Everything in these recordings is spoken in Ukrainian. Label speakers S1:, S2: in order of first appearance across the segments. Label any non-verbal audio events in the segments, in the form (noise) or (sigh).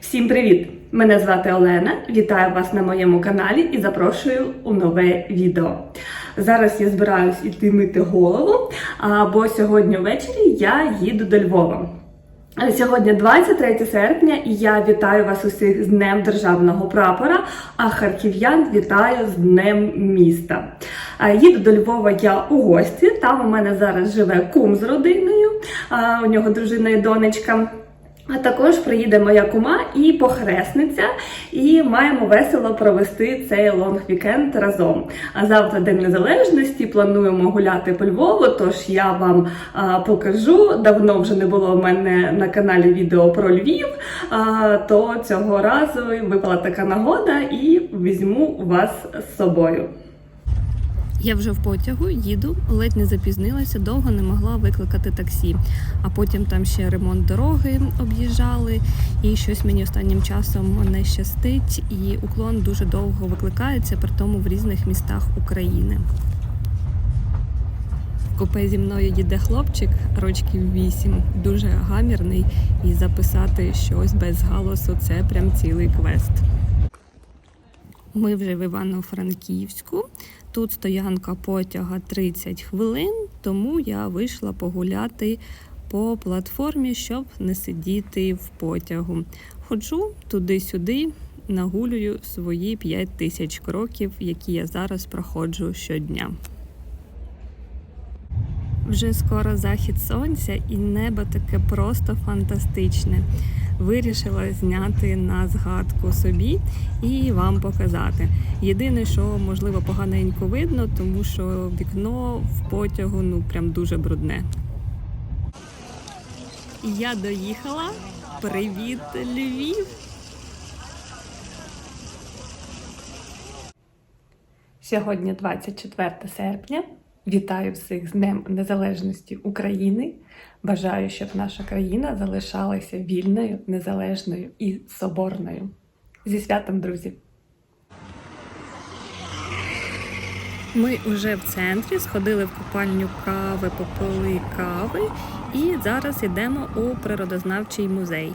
S1: Всім привіт! Мене звати Олена. Вітаю вас на моєму каналі і запрошую у нове відео. Зараз я збираюсь іти мити голову, бо сьогодні ввечері я їду до Львова. Сьогодні 23 серпня, і я вітаю вас усіх з Днем Державного прапора, а харків'ян вітаю з Днем міста. Їду до Львова я у гості. Там у мене зараз живе кум з родиною, у нього дружина і донечка. А також приїде моя кума і похресниця, і маємо весело провести цей лонг-вікенд разом. А завтра День Незалежності. Плануємо гуляти по Львову. Тож я вам а, покажу. Давно вже не було в мене на каналі відео про Львів. А, то цього разу випала така нагода і візьму вас з собою.
S2: Я вже в потягу їду, ледь не запізнилася, довго не могла викликати таксі. А потім там ще ремонт дороги об'їжджали, і щось мені останнім часом не щастить, і уклон дуже довго викликається, при тому в різних містах України. В купе зі мною їде хлопчик рочків 8, дуже гамірний, і записати щось без галасу це прям цілий квест. Ми вже в Івано-Франківську. Тут стоянка потяга 30 хвилин, тому я вийшла погуляти по платформі, щоб не сидіти в потягу. Ходжу туди-сюди, нагулюю свої 5 тисяч кроків, які я зараз проходжу щодня. Вже скоро захід сонця, і небо таке просто фантастичне. Вирішила зняти на згадку собі і вам показати. Єдине, що можливо поганенько видно, тому що вікно в потягу ну прям дуже брудне. Я доїхала. Привіт, Львів!
S1: Сьогодні 24 серпня. Вітаю всіх з Днем Незалежності України. Бажаю, щоб наша країна залишалася вільною, незалежною і соборною. Зі святом, друзі!
S2: Ми вже в центрі сходили в купальню кави, попили кави, і зараз йдемо у природознавчий музей.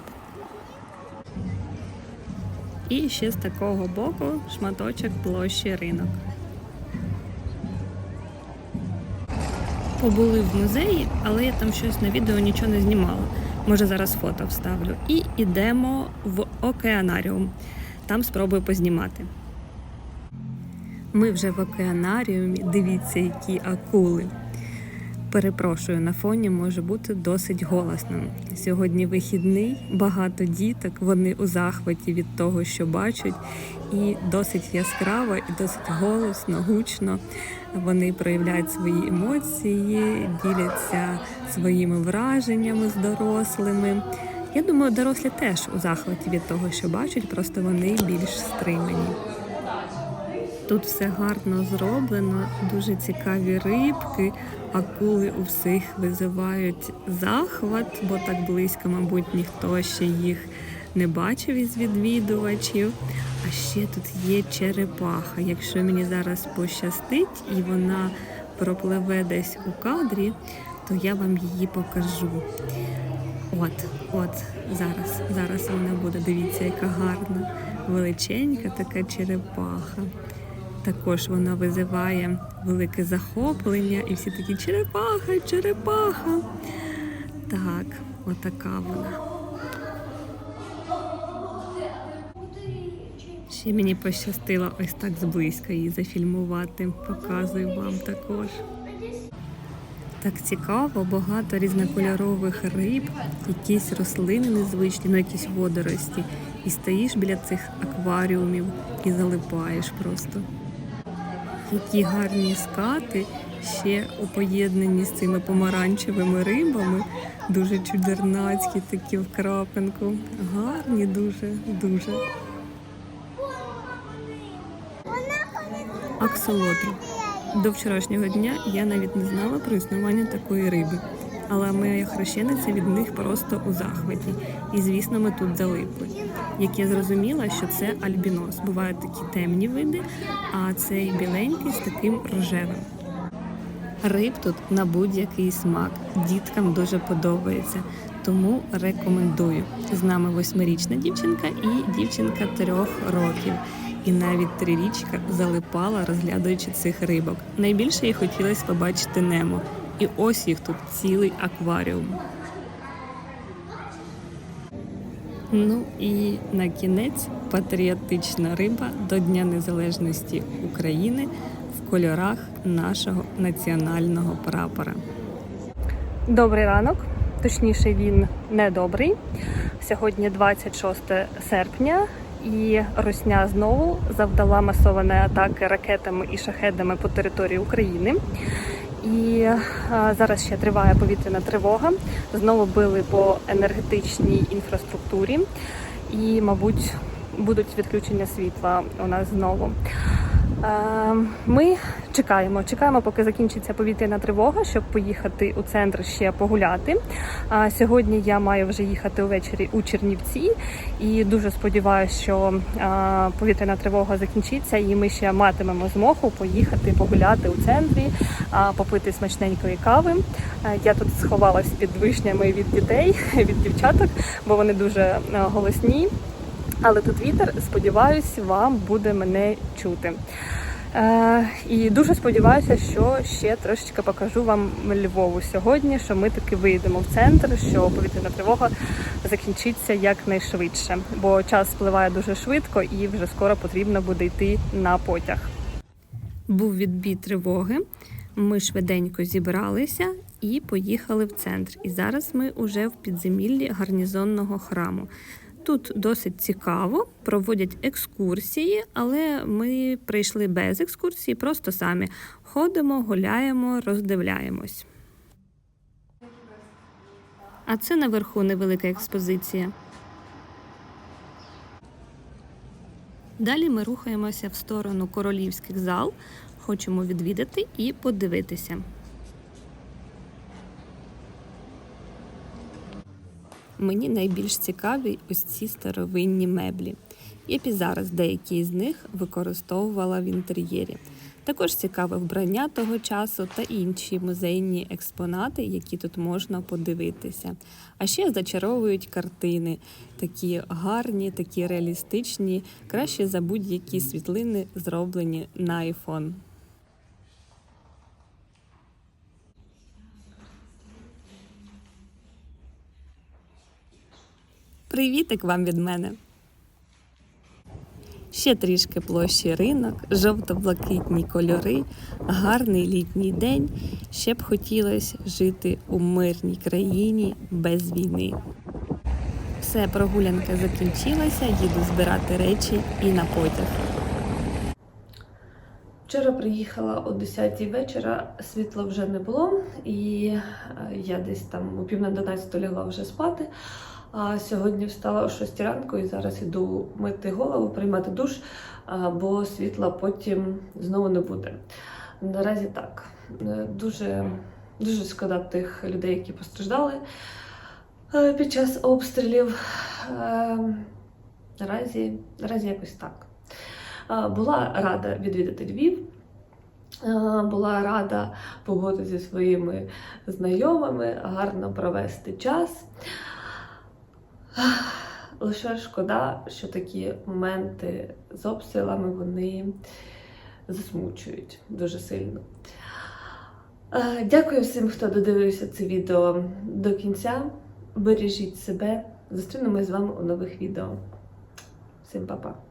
S2: І ще з такого боку шматочок площі ринок. Побули в музеї, але я там щось на відео нічого не знімала. Може зараз фото вставлю. І йдемо в океанаріум. Там спробую познімати. Ми вже в океанаріумі. Дивіться, які акули. Перепрошую, на фоні може бути досить голосно. Сьогодні вихідний, багато діток, вони у захваті від того, що бачать, і досить яскраво, і досить голосно, гучно. Вони проявляють свої емоції, діляться своїми враженнями з дорослими. Я думаю, дорослі теж у захваті від того, що бачать, просто вони більш стримані. Тут все гарно зроблено, дуже цікаві рибки, акули у всіх визивають захват, бо так близько, мабуть, ніхто ще їх не бачив із відвідувачів. А ще тут є черепаха. Якщо мені зараз пощастить і вона пропливе десь у кадрі, то я вам її покажу. От, от, зараз, зараз вона буде. Дивіться, яка гарна, величенька така черепаха. Також вона визиває велике захоплення, і всі такі черепаха, черепаха. Так, отака вона. Ще мені пощастило ось так зблизька її зафільмувати. Показую вам також. Так цікаво, багато різнокольорових риб, якісь рослини незвичні, ну якісь водорості. І стоїш біля цих акваріумів і залипаєш просто. Які гарні скати ще у поєднанні з цими помаранчевими рибами. Дуже чудернацькі такі в крапинку. Гарні дуже, дуже. Аксолотль. До вчорашнього дня я навіть не знала про існування такої риби. Але моя хрещениця від них просто у захваті. І звісно, ми тут залипли. Як я зрозуміла, що це альбінос. Бувають такі темні види, а цей біленький з таким рожевим. Риб тут на будь-який смак. Діткам дуже подобається. тому рекомендую. З нами восьмирічна дівчинка і дівчинка трьох років. І навіть трирічка залипала, розглядаючи цих рибок. Найбільше їй хотілося побачити Немо. І ось їх тут цілий акваріум. Ну і на кінець патріотична риба до Дня Незалежності України в кольорах нашого національного прапора. Добрий ранок, точніше, він недобрий. Сьогодні 26 серпня, і Росня знову завдала масованої атаки ракетами і шахедами по території України. І е, зараз ще триває повітряна тривога. Знову били по енергетичній інфраструктурі, і, мабуть, будуть відключення світла у нас знову. Е, Ми чекаємо, чекаємо, поки закінчиться повітряна тривога, щоб поїхати у центр ще погуляти. А сьогодні я маю вже їхати увечері у Чернівці, і дуже сподіваюся, що повітряна тривога закінчиться, і ми ще матимемо змогу поїхати погуляти у центрі, попити смачненької кави. Я тут сховалась під вишнями від дітей, (laughs) від дівчаток, бо вони дуже голосні. Але тут вітер, сподіваюсь, вам буде мене чути. Е, і дуже сподіваюся, що ще трошечки покажу вам Львову сьогодні, що ми таки вийдемо в центр, що повітряна тривога закінчиться якнайшвидше, бо час спливає дуже швидко і вже скоро потрібно буде йти на потяг. Був відбій тривоги. Ми швиденько зібралися і поїхали в центр. І зараз ми уже в підземіллі гарнізонного храму. Тут досить цікаво, проводять екскурсії, але ми прийшли без екскурсії, просто самі ходимо, гуляємо, роздивляємось. А це наверху невелика експозиція. Далі ми рухаємося в сторону королівських зал, хочемо відвідати і подивитися. Мені найбільш цікаві ось ці старовинні меблі. Я і зараз деякі з них використовувала в інтер'єрі. Також цікаве вбрання того часу та інші музейні експонати, які тут можна подивитися. А ще зачаровують картини, такі гарні, такі реалістичні, краще за будь-які світлини, зроблені на iPhone. Привітик вам від мене. Ще трішки площі ринок, жовто-блакитні кольори, гарний літній день. Ще б хотілося жити у мирній країні без війни. Все, прогулянка закінчилася, їду збирати речі і на потяг.
S1: Вчора приїхала о 10 вечора, світла вже не було, і е, я десь там о пів на 12 лягла вже спати. А сьогодні встала о 6 ранку і зараз іду мити голову, приймати душ, бо світла потім знову не буде. Наразі так. Е, Дуже, дуже шкода тих людей, які постраждали е, під час обстрілів. Е, Наразі, наразі якось так. Була рада відвідати Львів. Була рада побути зі своїми знайомими, гарно провести час. Лише шкода, що такі моменти з обстрілами вони засмучують дуже сильно. Е, Дякую всім, хто додивився це відео до кінця. Бережіть себе. Зустрінемось з вами у нових відео. Всім па-па!